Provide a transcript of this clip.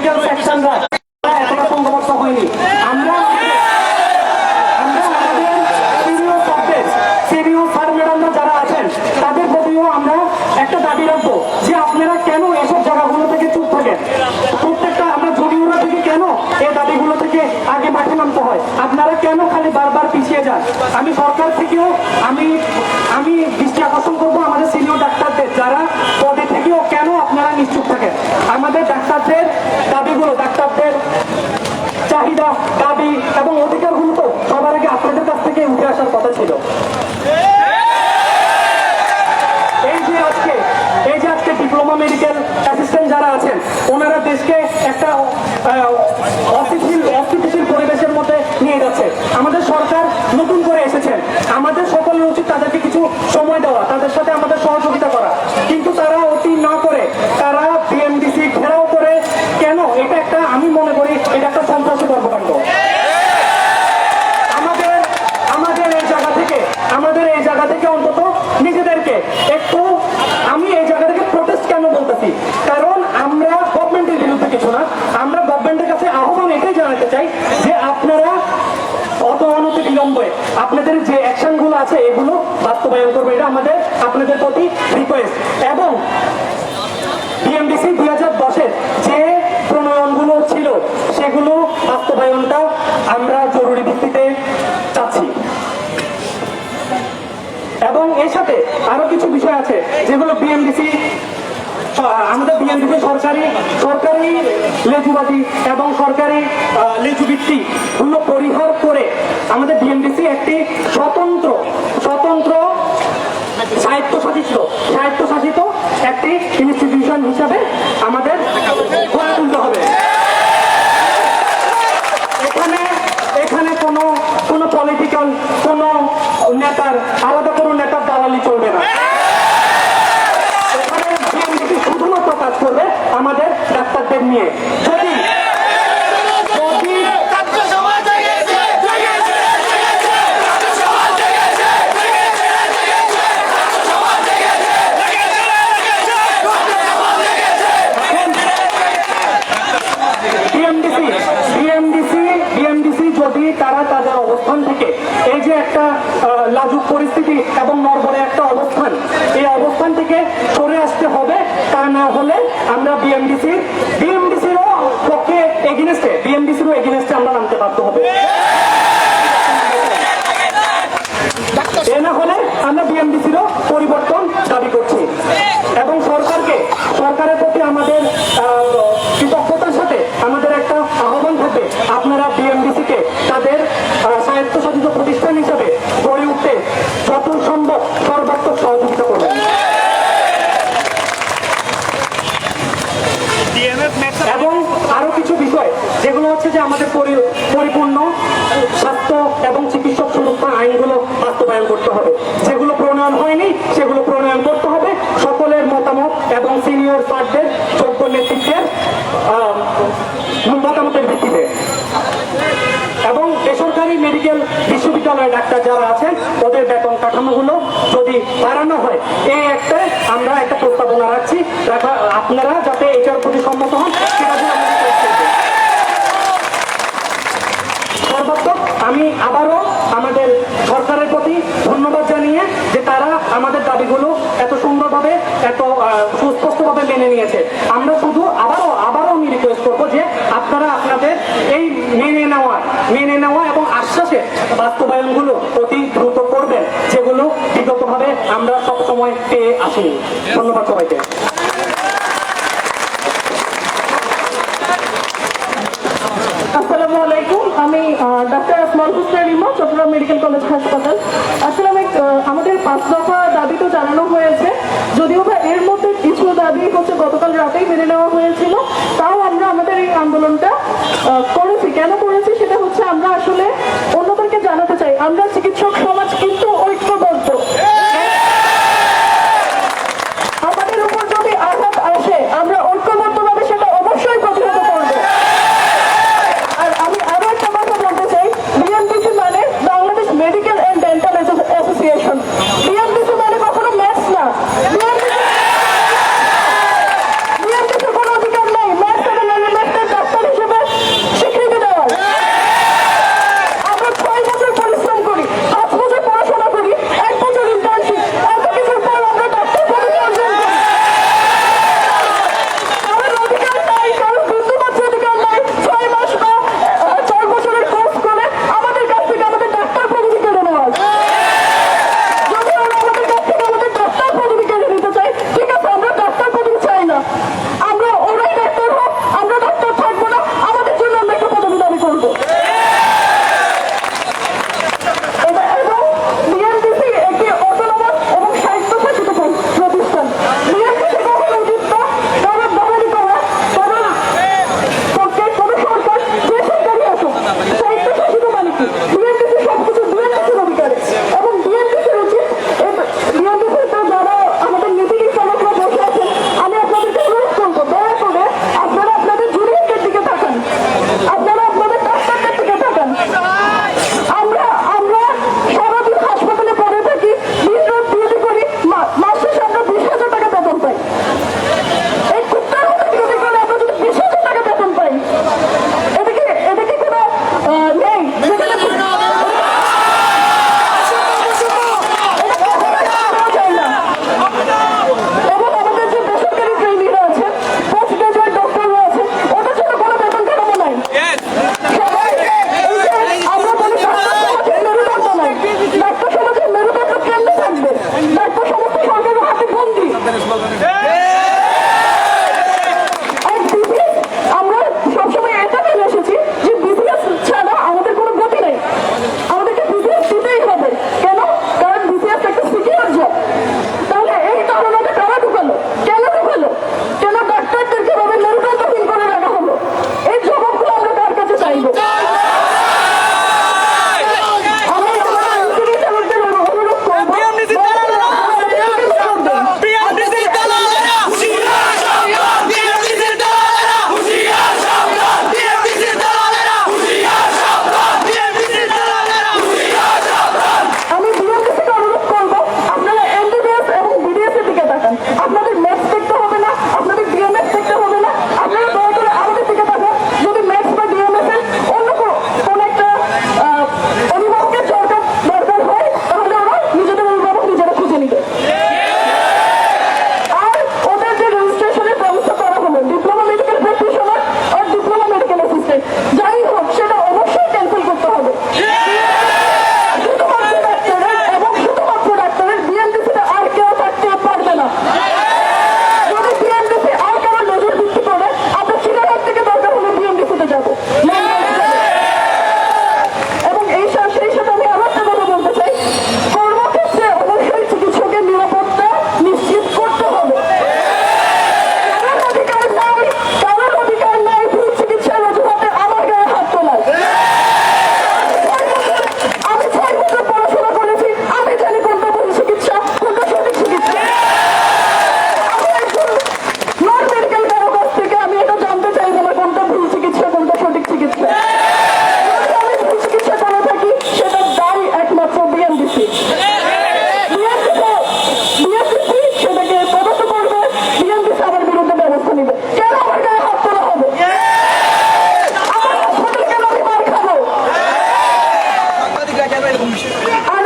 Medical সেকশনরা এতটা সংঘবদ্ধ হয়নি। আমরা তাদের প্রতিও আমরা একটা দাবি রাখব যে আপনারা কেন এসব জায়গাগুলো থেকে চুপ থাকেন? প্রত্যেকটা আমরা থেকে কেন এই দাবিগুলো থেকে আগে মাঠে নামতে হয়? আপনারা কেন খালি বারবার পিছিয়ে যান? আমি সরকার থেকেও আমি আমি দৃষ্টি আকর্ষণ করব আমাদের সিনিয়র ডাক্তারদের যারা পদে থেকেও কেন আপনারা নিশ্চুপ থাকেন আমাদের ডাক্তারদের দাবিগুলো ডাক্তারদের চাহিদা দাবি এবং অধিকারগুলো তো সবার আগে আপনাদের কাছ থেকে উঠে আসার কথা ছিল এই যে আজকে এই যে আজকে ডিপ্লোমা মেডিকেল অ্যাসিস্ট্যান্ট যারা আছেন, ওনারা দেশকে একটা অস্থিতিশীল অস্থিতিশীল পরিবেশের মধ্যে নিয়ে যাচ্ছে। আমাদের সরকার নতুন করে এসেছেন। আমাদের সকলের উচিত তাদেরকে কিছু সময় দেওয়া, তাদের সাথে আমাদের সহযোগিতা করা কিন্তু তারা অতি না করে তারা বিএমডিসি ঘেরাও করে কেন এটা একটা আমি মনে করি এটা একটা সন্ত্রাসী কর্মকাণ্ড আমাদের আমাদের এই জায়গা থেকে আমাদের এই জায়গা থেকে অন্তত নিজেদেরকে একটু আমি এই জায়গা থেকে প্রোটেস্ট কেন বলতেছি কারণ আমরা গভর্নমেন্টের বিরুদ্ধে কিছু না আমরা গভর্নমেন্টের কাছে আহ্বান এটাই জানাতে চাই যে আপনারা অত অনতি বিলম্বে আপনাদের যে অ্যাকশনগুলো আছে এগুলো বাস্তবায়ন করবে এটা আমাদের আপনাদের প্রতি রিকোয়েস্ট এবং চাচ্ছি। এবং এর সাথে আরও কিছু বিষয় আছে, যেগুলো বিএমডিসি আমাদের বিএনপি সরকারি সরকারি লেজুবাদী এবং সরকারি লেজুবৃত্তি গুলো পরিহার করে আমাদের বিএনডিসি একটি স্বতন্ত্র স্বতন্ত্র স্বায়ত্তশাসিত স্বায়ত্তশাসিত একটি ইনস্টিটিউশন হিসাবে আমাদের গড়ে তুলতে হবে এখানে এখানে কোনো কোনো পলিটিক্যাল কোনো নেতার আলাদা কোনো নেতার দালালি চলবে না এখানে বিএনপি শুধুমাত্র কাজ করবে আমাদের ডাক্তারদের নিয়ে যদি যদি বিএমডিসি বিএমডিসি বিএমডিসি যদি তারা তাদের অবস্থান থেকে এই যে একটা আহ, লাজুক পরিস্থিতি এবং নরবরে একটা অবস্থান এই অবস্থান থেকে সরে আসতে হবে তা না হলে আমরা বিএমডিসি বিএমডিসিরও পক্ষে এগেনস্টে বিএমডিসিরও এগেনস্টে আমরা নামতে বাধ্য হবে এ না হলে আমরা বিএমডিসিরও পরিবর্তন দাবি করছি এবং সরকারকে সরকারের প্রতি আমাদের আহ, কৃতজ্ঞতার সাথে আমাদের একটা আহ্বান থাকবে আপনারা বিএমডিসি কে তাদের আহ, স্বায়ত্তশাসিত প্রতিষ্ঠান হিসেবে গড়ে উঠতে যত সম্ভব সর্বাত্মক সহযোগিতা করবেন এবং আরও কিছু বিষয় যেগুলো হচ্ছে যে আমাদের পরি- পরিপূর্ণ স্বাস্থ্য এবং চিকিৎসক সুরক্ষা আইনগুলো বাস্তবায়ন করতে হবে যেগুলো প্রণয়ন হয়নি সেগুলো প্রণয়ন করতে হবে সকলের মতামত এবং সিনিয়র স্টাফদের যোগ্য নেতৃত্বের আহ, মতামতের ভিত্তিতে এবং বেসরকারি মেডিকেল বিশ্ববিদ্যালয়ের ডাক্তার যারা আছেন, ওদের বেতন কাঠামোগুলো যদি বাড়ানো হয়, এই একটা আমরা একটা প্রস্তাবনা রাখছি। রাখা, আপনারা যাতে এটার প্রতি সম্মত হন আমি আবারও আমাদের সরকারের প্রতি ধন্যবাদ জানিয়ে যে তারা আমাদের দাবিগুলো এত সুন্দরভাবে, এত সুস্পষ্টভাবে মেনে নিয়েছে। আমরা শুধু আবারও আবারও আমি রিকোয়েস্ট করব যে আপনারা আপনাদের এই মেনে নেওয়া মেনে নেওয়া আশ্বাসের বাস্তবায়নগুলো অতি দ্রুত করবেন, যেগুলো বিগতভাবে আমরা সব সময় পেয়ে আসিনি। ধন্যবাদ সবাইকে। আমি আমাদের দাবি তো জানানো হয়েছে, যদিও বা এর মধ্যে কিছু দাবি হচ্ছে গতকাল রাতেই নেওয়া হয়েছিল আমরা আমাদের এই আন্দোলনটা করেছি। কেন করেছি সেটা হচ্ছে আমরা আসলে অন্যদেরকে জানাতে চাই আমরা 我们